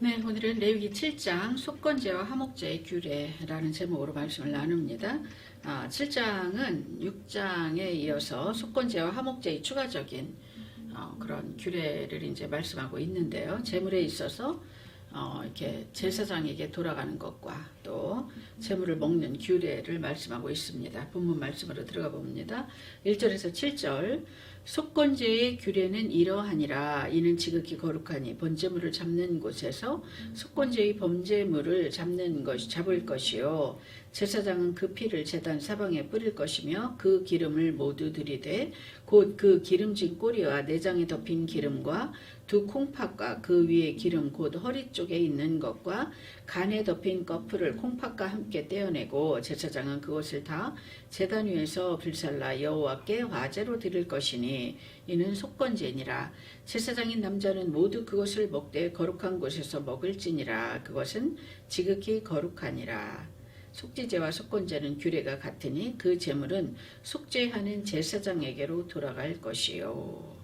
네, 오늘은 레위기 7장 속건제와 화목제의 규례라는 제목으로 말씀을 나눕니다. 아, 7장은 6장에 이어서 속건제와 화목제의 추가적인 어, 그런 규례를 이제 말씀하고 있는데요. 제물에 있어서 어, 이렇게 제사장에게 돌아가는 것과 또 제물을 먹는 규례를 말씀하고 있습니다. 본문 말씀으로 들어가 봅니다. 1절에서 7절 속건제의 규례는 이러하니라. 이는 지극히 거룩하니 번제물을 잡는 곳에서 속건제의 범죄물을 잡는 것 잡을 것이요. 제사장은 그 피를 제단 사방에 뿌릴 것이며 그 기름을 모두 들이되 곧 그 기름진 꼬리와 내장에 덮인 기름과 두 콩팥과 그 위에 기름 곧 허리 쪽에 있는 것과 간에 덮인 꺼풀을 콩팥과 함께 떼어내고 제사장은 그것을 다 제단 위에서 불살라 여호와께 화제로 드릴 것이니 이는 속건제니라. 제사장인 남자는 모두 그것을 먹되 거룩한 곳에서 먹을지니라. 그것은 지극히 거룩하니라. 속죄제와 속건제는 규례가 같으니 그 제물은 속죄하는 제사장에게로 돌아갈 것이요.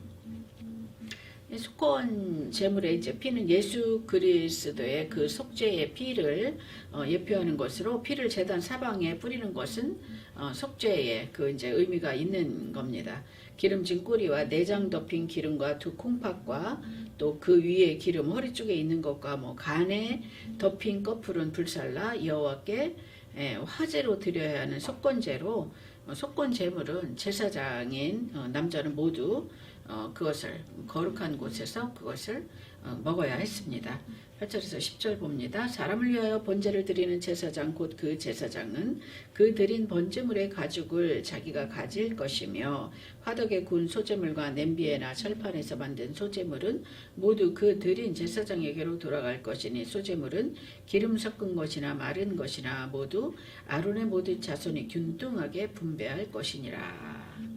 이 속건 제물의 이제 피는 예수 그리스도의 그 속죄의 피를 어, 예표하는 것으로 피를 제단 사방에 뿌리는 것은 어, 속죄의 그 이제 의미가 있는 겁니다. 기름진 꼬리와 내장 덮인 기름과 두 콩팥과 또 그 위에 기름 허리 쪽에 있는 것과 뭐 간에 덮인 꺼풀은 불살라 여호와께 예, 화제로 드려야 하는 속건제로 어, 속건 제물은 제사장인 어, 남자는 모두 어, 그것을 거룩한 곳에서 그것을 어, 먹어야 했습니다. 8절에서 10절 봅니다. 사람을 위하여 번제를 드리는 제사장 곧 그 제사장은 그 드린 번제물의 가죽을 자기가 가질 것이며 화덕에 구운 소제물과 냄비에나 철판에서 만든 소제물은 모두 그 드린 제사장에게로 돌아갈 것이니 소제물은 기름 섞은 것이나 마른 것이나 모두 아론의 모든 자손이 균등하게 분배할 것이니라.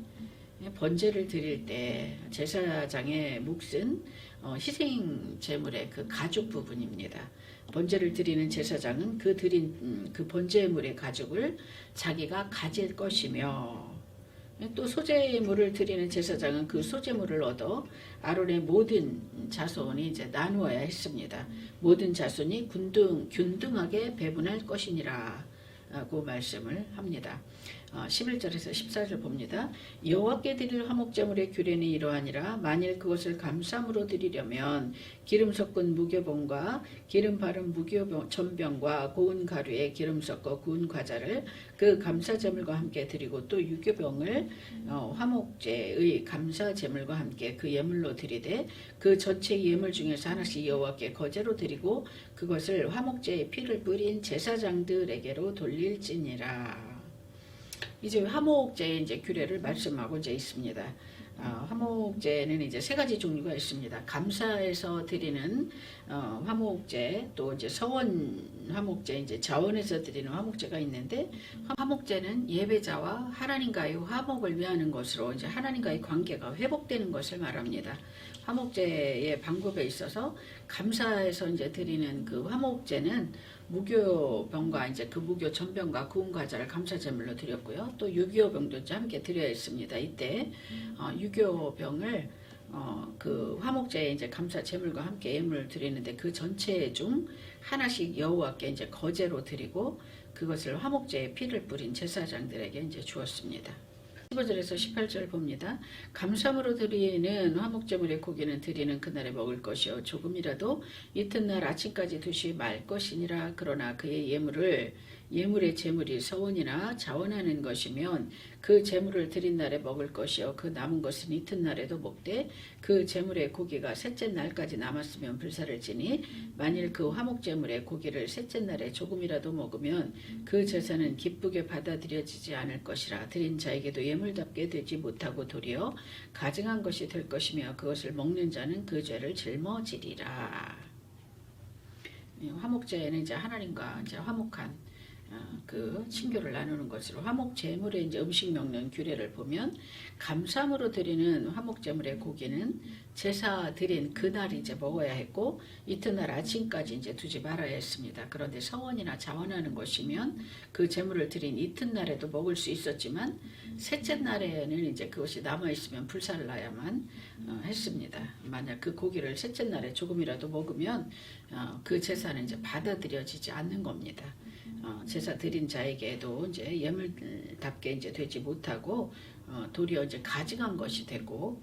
번제를 드릴 때 제사장의 몫은 어, 희생 제물의 그 가죽 부분입니다. 번제를 드리는 제사장은 그 드린 음, 그 번제물의 가죽을 자기가 가질 것이며 또 소제물을 드리는 제사장은 그 소제물을 얻어 아론의 모든 자손이 이제 나누어야 했습니다. 모든 자손이 균등, 균등하게 배분할 것이니라. 라고 말씀을 합니다. 어, 11절에서 14절 봅니다. 여호와께 드릴 화목제물의 규례는 이러하니라 만일 그것을 감삼으로 드리려면 기름 섞은 무교병과 기름 바른 무교 전병과 고운 가루에 기름 섞어 구운 과자를 그 감사제물과 함께 드리고 또 유교병을 어, 화목제의 감사제물과 함께 그 예물로 드리되 그 전체 예물 중에서 하나씩 여호와께 거제로 드리고 그것을 화목제의 피를 뿌린 제사장들에게로 돌릴지니라. 이제 화목제의 이제 규례를 말씀하고 이제 있습니다. 어, 화목제는 이제 세 가지 종류가 있습니다. 감사에서 드리는 어, 화목제, 또 이제 서원 화목제, 이제 자원에서 드리는 화목제가 있는데 화목제는 예배자와 하나님과의 화목을 위하는 것으로 이제 하나님과의 관계가 회복되는 것을 말합니다. 화목제의 방법에 있어서 감사에서 이제 드리는 그 화목제는 무교병과 이제 그 무교 전병과 구운 과자를 감사 제물로 드렸고요. 또 유교병도 함께 드려야 했습니다. 이때 어, 유교병을 어, 그 화목제에 이제 감사 제물과 함께 예물을 드리는데 그 전체 중 하나씩 여호와께 이제 거제로 드리고 그것을 화목제에 피를 뿌린 제사장들에게 이제 주었습니다. 15절에서 18절 봅니다. 감사함으로 드리는 화목제물의 고기는 드리는 그날에 먹을 것이요 조금이라도 이튿날 아침까지 두시 말 것이니라 그러나 그의 예물을 예물의 제물이 서원이나 자원하는 것이면 그 제물을 드린 날에 먹을 것이요 그 남은 것은 이튿날에도 먹되 그 제물의 고기가 셋째 날까지 남았으면 불사를 지니 만일 그 화목 제물의 고기를 셋째 날에 조금이라도 먹으면 그 제사는 기쁘게 받아들여지지 않을 것이라 드린 자에게도 예물답게 되지 못하고 도리어 가증한 것이 될 것이며 그것을 먹는 자는 그 죄를 짊어지리라. 화목제는 이제 하나님과 이제 화목한 어, 그 친교를 나누는 것으로 화목 제물의 이제 음식 명령 규례를 보면 감사함으로 드리는 화목 제물의 고기는 제사 드린 그날 이제 먹어야 했고 이튿날 아침까지 이제 두지 말아야 했습니다. 그런데 서원이나 자원하는 것이면 그 제물을 드린 이튿날에도 먹을 수 있었지만 셋째 날에는 이제 그것이 남아 있으면 불살을 나야만 어, 했습니다. 만약 그 고기를 셋째 날에 조금이라도 먹으면 어, 그 제사는 이제 받아들여지지 않는 겁니다. 어, 제사 드린 자에게도 이제 예물답게 이제 되지 못하고 어, 도리어 이제 가증한 것이 되고 어,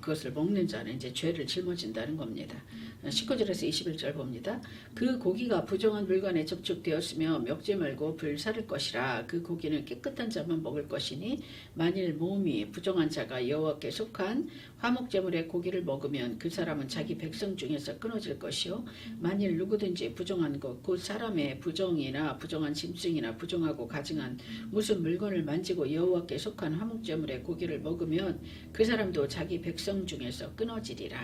그것을 먹는 자는 이제 죄를 짊어진다는 겁니다. 어, 19절에서 21절 봅니다. 그 고기가 부정한 물건에 접촉되었으며 먹지 말고 불 살을 것이라 그 고기는 깨끗한 자만 먹을 것이니 만일 몸이 부정한 자가 여호와께 속한 화목제물의 고기를 먹으면 그 사람은 자기 백성 중에서 끊어질 것이요 만일 누구든지 부정한 것 곧 사람의 부정이나 부정한 짐승이나 부정하고 가증한 무슨 물건을 만지고 여호와께 속한 화목제물의 고기를 먹으면 그 사람도 자기 백성 중에서 끊어지리라.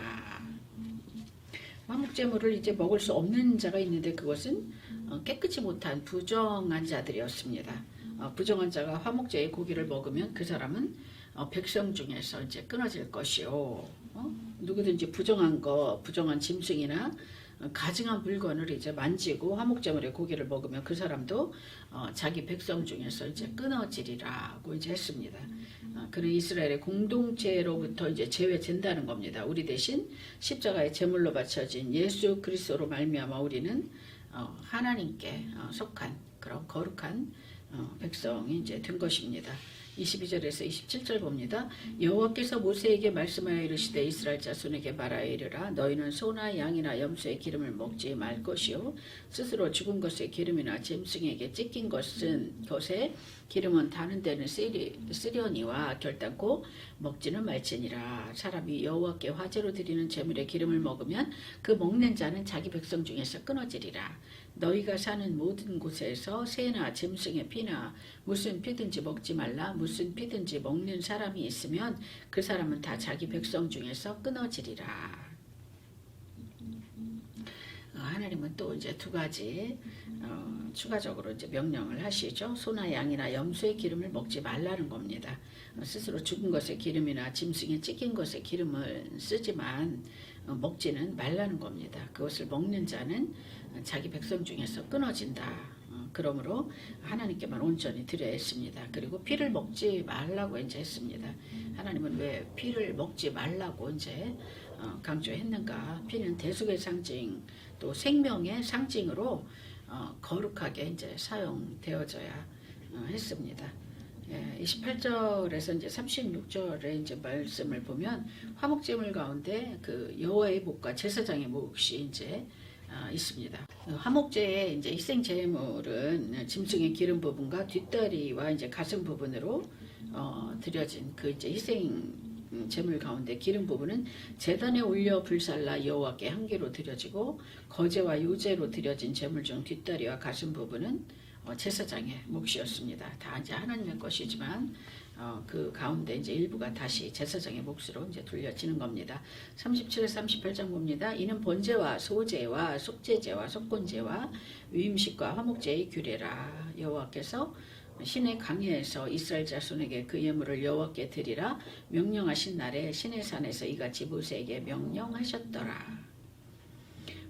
화목제물을 이제 먹을 수 없는 자가 있는데 그것은 어, 깨끗이 못한 부정한 자들이었습니다. 어, 부정한 자가 화목제의 고기를 먹으면 그 사람은 어, 백성 중에서 이제 끊어질 것이요. 어? 누구든지 부정한 거, 부정한 짐승이나 어, 가증한 물건을 이제 만지고 화목제물의 고기를 먹으면 그 사람도 어, 자기 백성 중에서 이제 끊어지리라고 이제 했습니다. 어, 그는 이스라엘의 공동체로부터 이제 제외된다는 겁니다. 우리 대신 십자가의 제물로 바쳐진 예수 그리스도로 말미암아 우리는 어, 하나님께 어, 속한 그런 거룩한 어, 백성이 이제 된 것입니다. 22절에서 27절 봅니다. 여호와께서 모세에게 말씀하여 이르시되 이스라엘 자손에게 말하여 이르라. 너희는 소나 양이나 염소의 기름을 먹지 말 것이요. 스스로 죽은 것의 기름이나 짐승에게 찢긴 것은 것에 기름은 다는 데는 쓰리, 쓰려니와 결단코 먹지는 말지니라. 사람이 여호와께 화제로 드리는 제물의 기름을 먹으면 그 먹는 자는 자기 백성 중에서 끊어지리라 너희가 사는 모든 곳에서 새나 짐승의 피나 무슨 피든지 먹지 말라 무슨 피든지 먹는 사람이 있으면 그 사람은 다 자기 백성 중에서 끊어지리라. 어, 하나님은 또 이제 두 가지 어, 추가적으로 이제 명령을 하시죠. 소나 양이나 염소의 기름을 먹지 말라는 겁니다. 어, 스스로 죽은 것의 기름이나 짐승에 찢긴 것의 기름을 쓰지만 어, 먹지는 말라는 겁니다. 그것을 먹는 자는 자기 백성 중에서 끊어진다. 어, 그러므로 하나님께만 온전히 드려야 했습니다. 그리고 피를 먹지 말라고 이제 했습니다. 하나님은 왜 피를 먹지 말라고 이제 어, 강조했는가? 피는 대속의 상징, 또 생명의 상징으로 어, 거룩하게 이제 사용되어져야 어, 했습니다. 예, 28절에서 이제 36절의 이제 말씀을 보면 화목제물 가운데 그 여호와의 목과 제사장의 몫이 이제 아, 있습니다. 그 화목제의 이제 희생 제물은 짐승의 기름 부분과 뒷다리와 이제 가슴 부분으로 어, 드려진 그 이제 희생 제물 가운데 기름 부분은 제단에 올려 불살라 여호와께 한 개로 드려지고 거제와 요제로 드려진 제물 중 뒷다리와 가슴 부분은 어, 제사장의 몫이었습니다. 다 이제 하나님의 것이지만 어, 그 가운데 이제 일부가 다시 제사장의 몫으로 이제 돌려지는 겁니다. 37에서 38장 봅니다. 이는 번제와 소제와 속제제와 속건제와 위임식과 화목제의 규례라 여호와께서 신의 강해에서 이스라엘 자손에게 그 예물을 여호와께 드리라 명령하신 날에 신의 산에서 이같이 모세에게 명령하셨더라.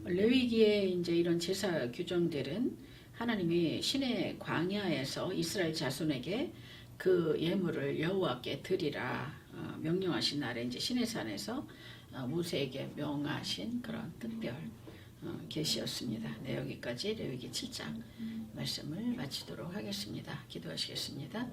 레위기에 이제 이런 제사 규정들은 하나님이 신의 광야에서 이스라엘 자손에게 그 예물을 여호와께 드리라 어, 명령하신 날에 이제 신의 산에서 어, 모세에게 명하신 그런 특별 어, 계시였습니다. 네, 여기까지 레위기 7장 말씀을 마치도록 하겠습니다. 기도하시겠습니다.